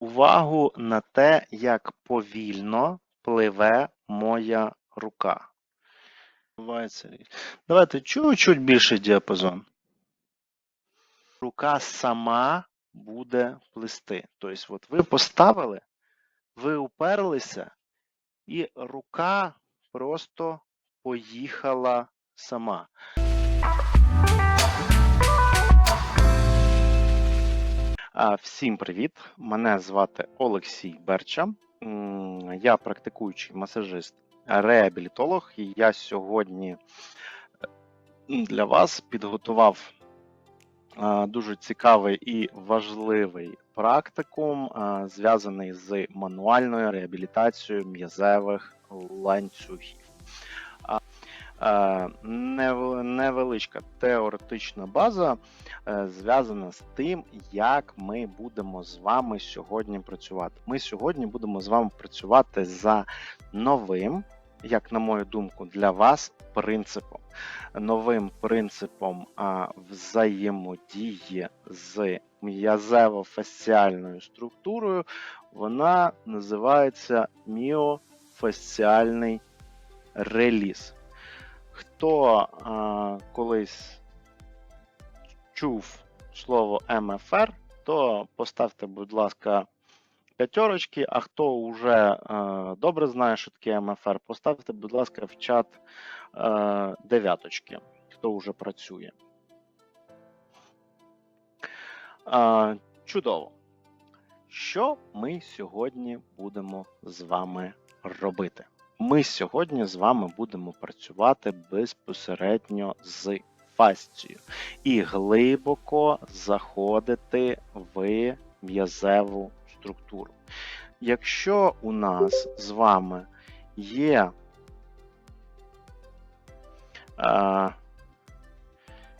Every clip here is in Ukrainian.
увагу на те, як повільно пливе моя рука. Давайте чуть-чуть більший діапазон. Рука сама буде плисти. Тобто, от ви поставили, ви уперлися, і рука просто поїхала сама. Всім привіт! Мене звати Олексій Берча. Я практикуючий масажист, реабілітолог, і я сьогодні е, для вас підготував дуже цікавий і важливий практикум, зв'язаний з мануальною реабілітацією м'язевих ланцюгів. Е, нев- Невеличка теоретична база е, зв'язана з тим, як ми будемо з вами сьогодні працювати. Ми сьогодні будемо з вами працювати за новим, як на мою думку, для вас принципом. Новим принципом взаємодії з м'язево-фасціальною структурою. Вона називається міофасціальний реліз. Хто а, колись чув слово МФР, то поставте, будь ласка, п'ятерочки, а хто вже е, добре знає, що таке МФР, поставте, будь ласка, в чат е, дев'яточки, хто вже працює. Е, чудово. Що ми сьогодні будемо з вами робити? Ми сьогодні з вами будемо працювати безпосередньо з фасцією і глибоко заходити в м'язеву структуру. Якщо у нас з вами є е,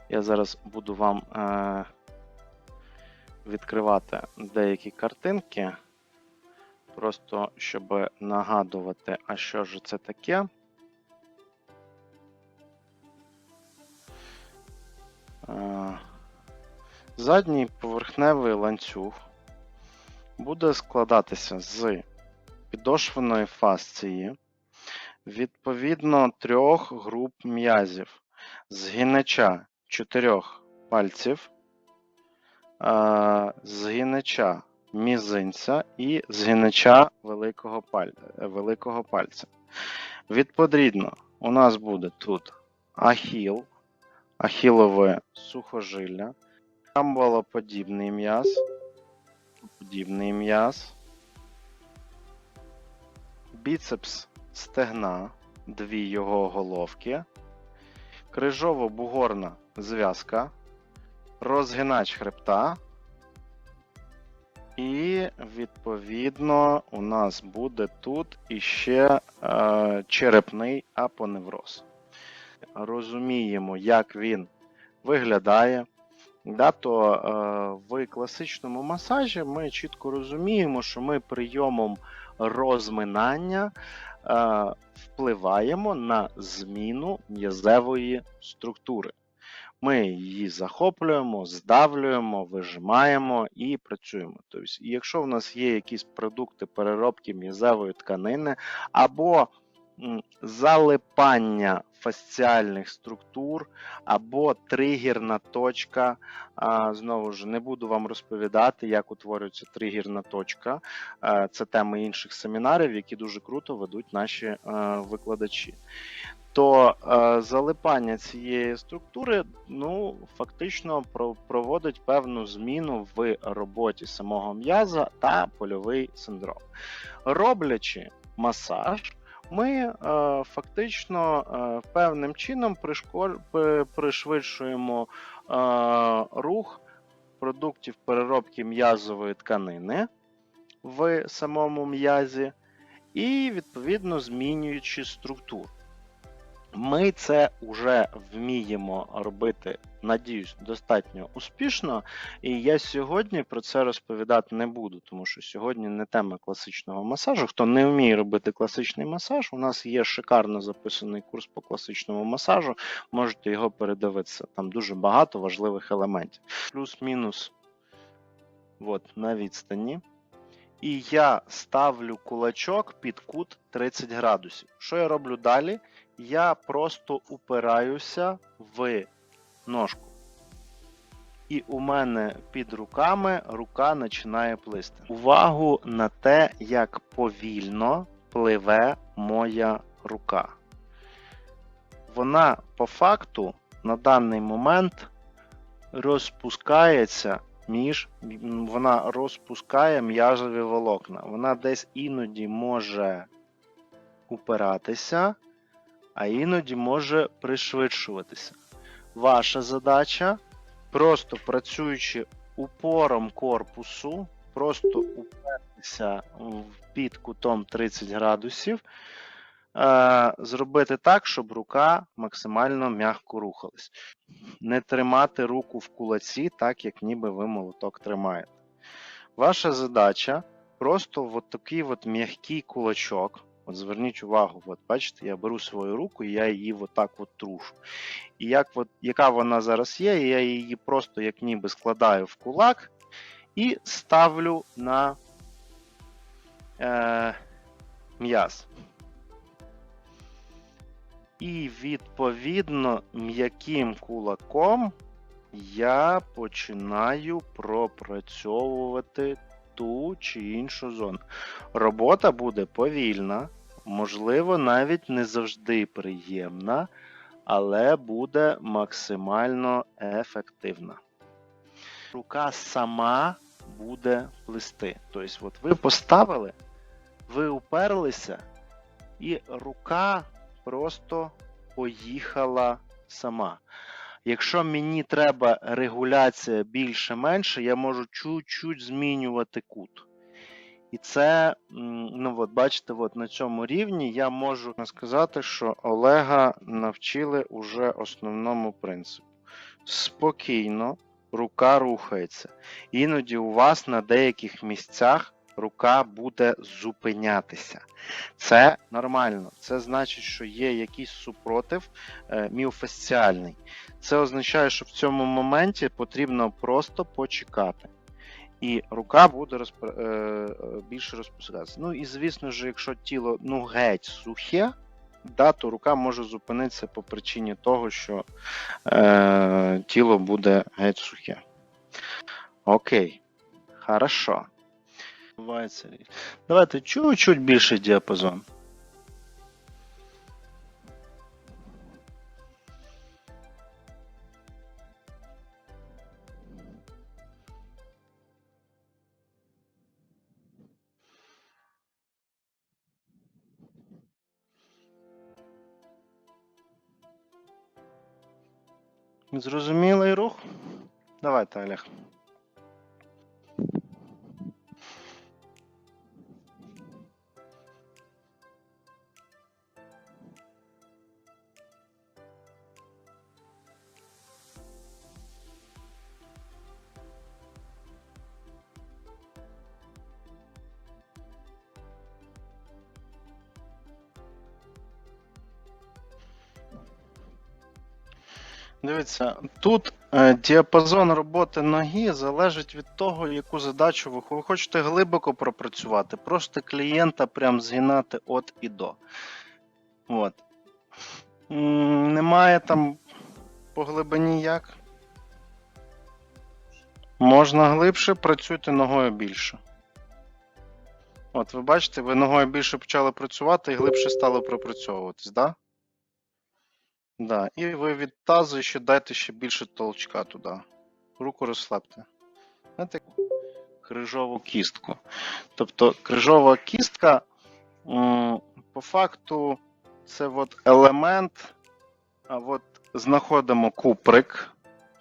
я зараз буду вам е, відкривати деякі картинки, просто щоб нагадувати, а що ж це таке. Е, Задній поверхневий ланцюг буде складатися з підошвеної фасції, відповідно трьох груп м'язів, згинача чотирьох пальців, е, згинача мізинця і згинача великого, паль... великого пальця. Відповідно, у нас буде тут ахіл, ахілове сухожилля, камбалоподібний м'яз, подібний м'яз, біцепс стегна, дві його головки, крижово-бугорна зв'язка, розгинач хребта. І, відповідно, у нас буде тут іще е, черепний апоневроз. Розуміємо, як він виглядає. Да, то е, в класичному масажі ми чітко розуміємо, що ми прийомом розминання е, впливаємо на зміну м'язевої структури. Ми її захоплюємо, здавлюємо, вижимаємо і працюємо. Тобто, якщо в нас є якісь продукти переробки м'язевої тканини або залипання фасціальних структур, або тригерна точка. Знову ж не буду вам розповідати, як утворюється тригерна точка. Це теми інших семінарів, які дуже круто ведуть наші е, викладачі. То е, залипання цієї структури ну, фактично проводить певну зміну в роботі самого м'яза та польовий синдром. Роблячи масаж, ми е, фактично е, певним чином пришвидшуємо е, рух продуктів переробки м'язової тканини в самому м'язі, і відповідно змінюючи структуру. Ми це вже вміємо робити, надіюсь, достатньо успішно. І я сьогодні про це розповідати не буду, тому що сьогодні не тема класичного масажу. Хто не вміє робити класичний масаж, у нас є шикарно записаний курс по класичному масажу. Можете його передивитися. Там дуже багато важливих елементів. Плюс-мінус от, на відстані. І я ставлю кулачок під кут 30 градусів. Що я роблю далі? Я просто упираюся в ножку. І у мене під руками рука починає плисти. Увагу на те, як повільно пливе моя рука. Вона по факту на даний момент розпускається між вона розпускає м'язові волокна. Вона десь іноді може упиратися, а іноді може пришвидшуватися. Ваша задача просто працюючи упором корпусу, просто упертися під кутом 30 градусів, е, зробити так, щоб рука максимально м'яко рухалась. Не тримати руку в кулаці, так як ніби ви молоток тримаєте. Ваша задача просто от такий от м'який кулачок. От зверніть увагу, от бачите, я беру свою руку і я її отак от трушу. І як от, яка вона зараз є, я її просто як ніби складаю в кулак і ставлю на е, м'яз. І відповідно м'яким кулаком я починаю пропрацьовувати ту чи іншу зону. Робота буде повільна, можливо, навіть не завжди приємна, але буде максимально ефективна. Рука сама буде плисти. Тобто, от ви поставили, ви уперлися, і рука просто поїхала сама. Якщо мені треба регуляція більше-менше, я можу чуть-чуть змінювати кут. І це, ну от бачите, от на цьому рівні я можу сказати, що Олега навчили уже основному принципу. Спокійно, рука рухається. Іноді у вас на деяких місцях рука буде зупинятися. Це нормально. Це значить, що є якийсь супротив е, міофасціальний. Це означає, що в цьому моменті потрібно просто почекати. І рука буде розп... е, е, більше розпускатися. Ну і звісно ж, якщо тіло ну геть сухе, да, то рука може зупинитися по причині того, що е, тіло буде геть сухе. Окей. Хорошо. Давайте чуть-чуть більший діапазон. Зрозумілий рух? Давайте, Олег. Дивіться, тут е, діапазон роботи ноги залежить від того, яку задачу ви, ви хочете глибоко пропрацювати, просто клієнта прям згинати от і до. От. М, Немає там по глибині як. Можна глибше, працюйте ногою більше. От, ви бачите, ви ногою більше почали працювати і глибше стали пропрацьовуватись, так? Да? Да, і ви від тазу ще дайте ще більше толчка туди. Руку розслабте. Знаєте, крижову кістку. Тобто крижова кістка, по факту, це от елемент, а от знаходимо куприк,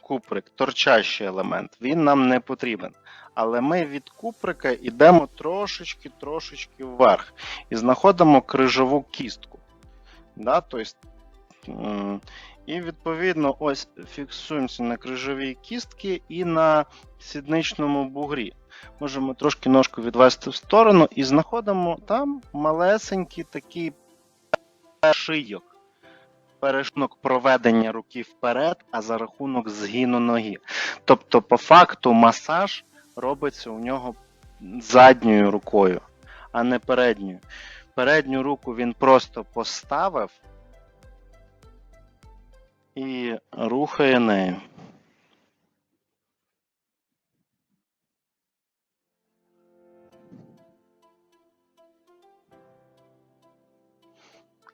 куприк, торчащий елемент, він нам не потрібен. Але ми від куприка йдемо трошечки-трошечки вверх і знаходимо крижову кістку. Да? Тобто І відповідно ось фіксуємося на крижовій кістці і на сідничному бугрі. Можемо трошки ножку відвести в сторону і знаходимо там малесенький такий шийок. Перешнок проведення руки вперед, а за рахунок згину ноги. Тобто, по факту, масаж робиться у нього задньою рукою, а не передньою. Передню руку він просто поставив і рухає нею.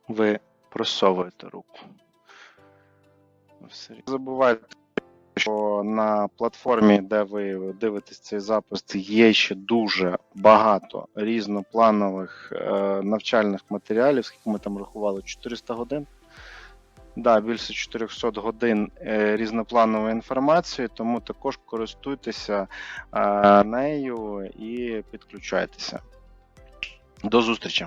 Ви просовуєте руку. Не Забувайте, що на платформі, де ви дивитесь цей запис, є ще дуже багато різнопланових е, навчальних матеріалів, скільки ми там рахували, 400 годин. Да, більше 400 годин е, різнопланової інформації, тому також користуйтеся е, нею і підключайтеся. До зустрічі!